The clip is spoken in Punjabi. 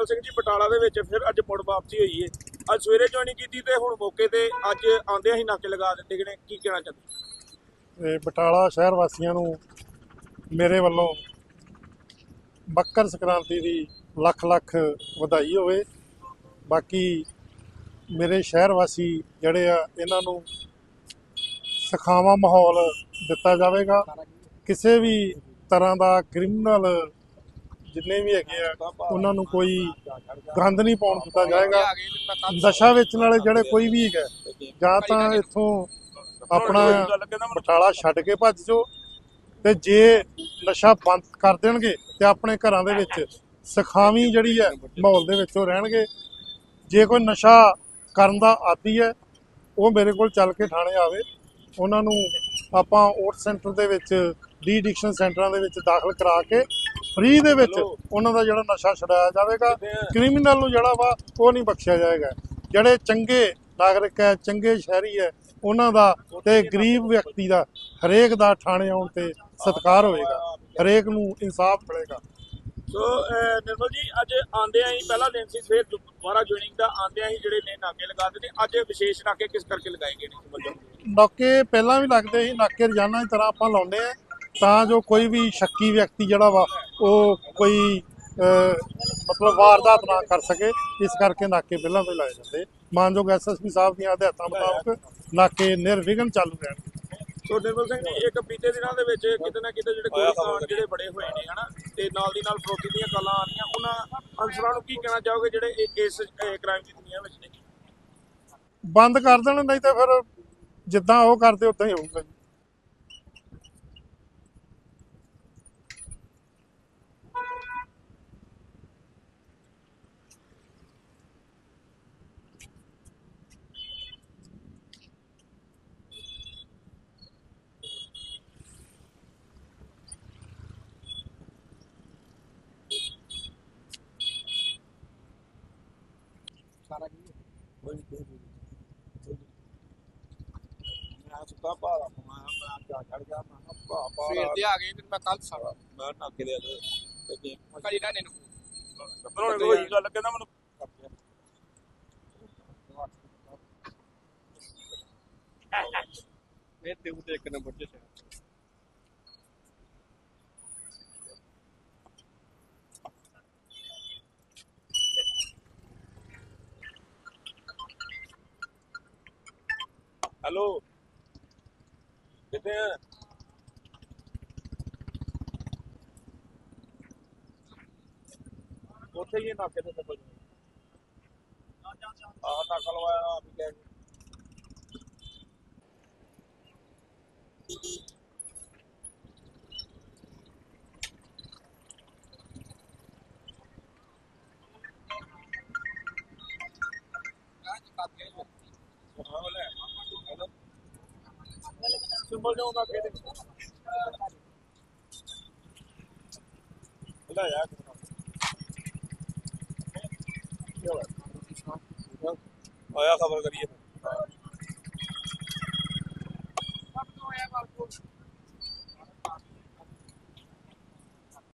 ਨਿਰਮਲ ਸਿੰਘ ਜੀ ਬਟਾਲਾ ਦੇ ਵਿੱਚ ਫਿਰ ਅੱਜ ਮੁੜ ਵਾਪਸੀ ਹੋਈ ਏ। ਅੱਜ ਸਵੇਰੇ ਜੁਆਇਨਿੰਗ ਕੀਤੀ ਤੇ ਹੁਣ ਮੌਕੇ ਤੇ ਅੱਜ ਆਂਦੇ ਹੀ ਨਾਕੇ ਲਗਾ ਦਿੱਤੇ ਗਏ ਨੇ। ਕੀ ਕਹਿਣਾ ਚਾਹੁੰਦੇ? ਤੇ ਬਟਾਲਾ ਸ਼ਹਿਰ ਵਾਸੀਆਂ ਨੂੰ ਮੇਰੇ ਵੱਲੋਂ ਮੱਕਰ ਸੰਕ੍ਰਾਂਤੀ ਦੀ ਲੱਖ ਲੱਖ ਵਧਾਈ ਹੋਵੇ। ਬਾਕੀ ਮੇਰੇ ਸ਼ਹਿਰ ਵਾਸੀ ਜਿਹੜੇ ਆ, ਇਹਨਾਂ ਨੂੰ ਸਖਾਵਾ ਮਾਹੌਲ ਦਿੱਤਾ ਜਾਵੇਗਾ। ਕਿਸੇ ਵੀ ਤਰ੍ਹਾਂ ਦਾ ਕ੍ਰਿਮੀਨਲ ਜਿੰਨੇ ਵੀ ਹੈਗੇ ਆ, ਉਹਨਾਂ ਨੂੰ ਕੋਈ ਗੰਦ ਨਹੀਂ ਪਾਉਣ ਦਿੱਤਾ ਜਾਏਗਾ। ਨਸ਼ਾ ਵੇਚਣ ਵਾਲੇ ਜਿਹੜੇ ਕੋਈ ਵੀ ਹੈਗਾ, ਜਾਂ ਤਾਂ ਇੱਥੋਂ ਆਪਣਾ ਬਟਾਲਾ ਛੱਡ ਕੇ ਭੱਜ ਜਾਓ ਤੇ ਜੇ ਨਸ਼ਾ ਬੰਦ ਕਰ ਦੇਣਗੇ ਤੇ ਆਪਣੇ ਘਰਾਂ ਦੇ ਵਿੱਚ ਸਖਾਵੀ ਜਿਹੜੀ ਹੈ, ਮਾਹੌਲ ਦੇ ਵਿੱਚ ਉਹ ਰਹਿਣਗੇ। ਜੇ ਕੋਈ ਨਸ਼ਾ ਕਰਨ ਦਾ ਆਦੀ ਹੈ, ਉਹ ਮੇਰੇ ਕੋਲ ਚੱਲ ਕੇ ਥਾਣੇ ਆਵੇ। ਉਹਨਾਂ ਨੂੰ ਆਪਾਂ ਓਟ ਸੈਂਟਰ ਦੇ ਵਿੱਚ ਡੀ ਐਡਿਕਸ਼ਨ ਸੈਂਟਰਾਂ ਦੇ ਵਿੱਚ ਦਾਖਲ ਕਰਾ ਕੇ ਫ੍ਰੀ ਦੇ ਵਿੱਚ ਉਹਨਾਂ ਦਾ ਜਿਹੜਾ ਨਸ਼ਾ ਛਡਾਇਆ ਜਾਵੇਗਾ। ਕ੍ਰਿਮੀਨਲ ਨੂੰ ਜਿਹੜਾ ਵਾ ਉਹ ਨਹੀਂ ਬਖਸ਼ਿਆ ਜਾਏਗਾ। ਜਿਹੜੇ ਚੰਗੇ ਨਾਗਰਿਕ ਹੈ ਚੰਗੇ ਸ਼ਹਿਰੀ ਹੈ ਉਹਨਾਂ ਦਾ ਤੇ ਗਰੀਬ ਵਿਅਕਤੀ ਦਾ ਹਰੇਕ ਦਾ ਥਾਣੇ ਆਉਣ ਤੇ ਸਤਿਕਾਰ ਹੋਏਗਾ। ਹਰੇਕ ਨੂੰ ਇਨਸਾਫ ਮਿਲੇਗਾ। ਸੋ ਨਿਰਮਲ ਜੀ ਅੱਜ ਆਂਦੇ ਹੀ ਪਹਿਲਾ ਦਿਨ ਸੀ ਫਿਰ ਦੁਬਾਰਾ ਜੁਆਇਨਿੰਗ ਦਾ ਆਂਦੇ ਹੀ ਜਿਹੜੇ ਨੇ ਨਾਕੇ ਲਗਾਦੇ ਨੇ ਅੱਜ ਵਿਸ਼ੇਸ਼ ਨਾਕੇ ਕਿਸ ਕਰਕੇ ਲਗਾਏ ਗਏ ਨੇ ਨਾਕੇ ਪਹਿਲਾਂ ਵੀ ਲੱਗਦੇ ਸੀ ਨਾਕੇ ਰੋਜ਼ਾਨਾ ਦੀ ਤਰ੍ਹਾਂ ਆਪਾਂ ਲਾਉਂਦੇ ਆ ਤਾਂ ਜੋ ਕੋਈ ਵੀ ਸ਼ੱਕੀ ਵਿਅਕਤੀ ਜਿਹੜਾ ਵਾ ਉਹ ਕੋਈ ਮਤਲਬ ਵਾਰਦਾਤ ਨਾ ਕਰ ਸਕੇ ਇਸ ਕਰਕੇ ਨਾਕੇ ਪਹਿਲਾਂ ਤੋਂ ਲਾਏ ਜਾਂਦੇ। ਮਾਨਯੋਗ ਐਸਐਸਪੀ ਸਾਹਿਬ ਦੀਆਂ ਹਦਾਇਤਾਂ ਮੁਤਾਬਕ ਨਾਕੇ ਨਿਰਵਿਘਨ ਚਾਲੂ ਰਹਿਣ। ਸੋ ਨਿਰਮਲ ਸਿੰਘ ਜੀ ਇੱਕ ਬੀਤੇ ਦਿਨਾਂ ਦੇ ਵਿੱਚ ਕਿਤੇ ਨਾ ਕਿਤੇ ਜਿਹੜੇ ਗੋਲੀ ਕਾਂਡ ਜਿਹੜੇ ਬੜੇ ਹੋਏ ਨੇ ਹਨਾ ਤੇ ਨਾਲ ਦੀ ਨਾਲ ਫਰੋਤੀ ਦੀਆਂ ਗੱਲਾਂ ਆ ਰਹੀਆਂ। ਉਹਨਾਂ ਅਨਸਰਾਂ ਨੂੰ ਕੀ ਕਹਿਣਾ ਚਾਹੋਗੇ ਜਿਹੜੇ ਇਸ ਕ੍ਰਾਈਮ ਦੀ ਦੁਨੀਆ ਵਿੱਚ ਨੇ? ਬੰਦ ਕਰ ਦੇਣ ਨਹੀਂ ਤਾਂ ਫਿਰ ਜਿੱਦਾਂ ਉਹ ਕਰਦੇ ਉਦਾਂ ਹੀ ਹੋਊਗਾ ਜੀ ਮੈਂ ਸੁੱਤਾ ਭਾਰਾ ਮੈਂ ਮੈਂ ਚਾ ਚੜ ਗਿਆ ਮੈਂ ਕਿਹਾ ਭਾ ਭਾਰਾ ਸਵੇਰ ਦੇ ਆ ਗਏ ਤੇ ਮੈਂ ਕੱਲ ਸਾਰਾ ਮੈਂ ਨਾਕੇ ਦੇ ਤੇ ਕੀ ਕਲੀ ਨਾ ਨੇ ਨੂੰ ਬਣਾਉਣੇ ਨੂੰ ਹੋਈ ਗੱਲ ਕਹਿੰਦਾ ਮੈਨੂੰ ਮੇਰੇ ਤੇ ਉੱਤੇ ਇੱਕ ਨੰਬਰ ਤੇ ਹੈਲੋ ਕਿੱਥੇ ਆ ਉੱਥੇ ਹੀ ਆ ਨਾਕੇ ਤੇ ਸਭ ਆ ਨਾਕਾ ਲਵਾਇਆ ਆਪ ਹੀ ਲੈ ਕੇ ਸਿੰਬਲ ਜੋ ਨਾਕੇ ਤੇ ਲੈ ਆ ਆਇਆ ਖਬਰ ਕਰੀਏ।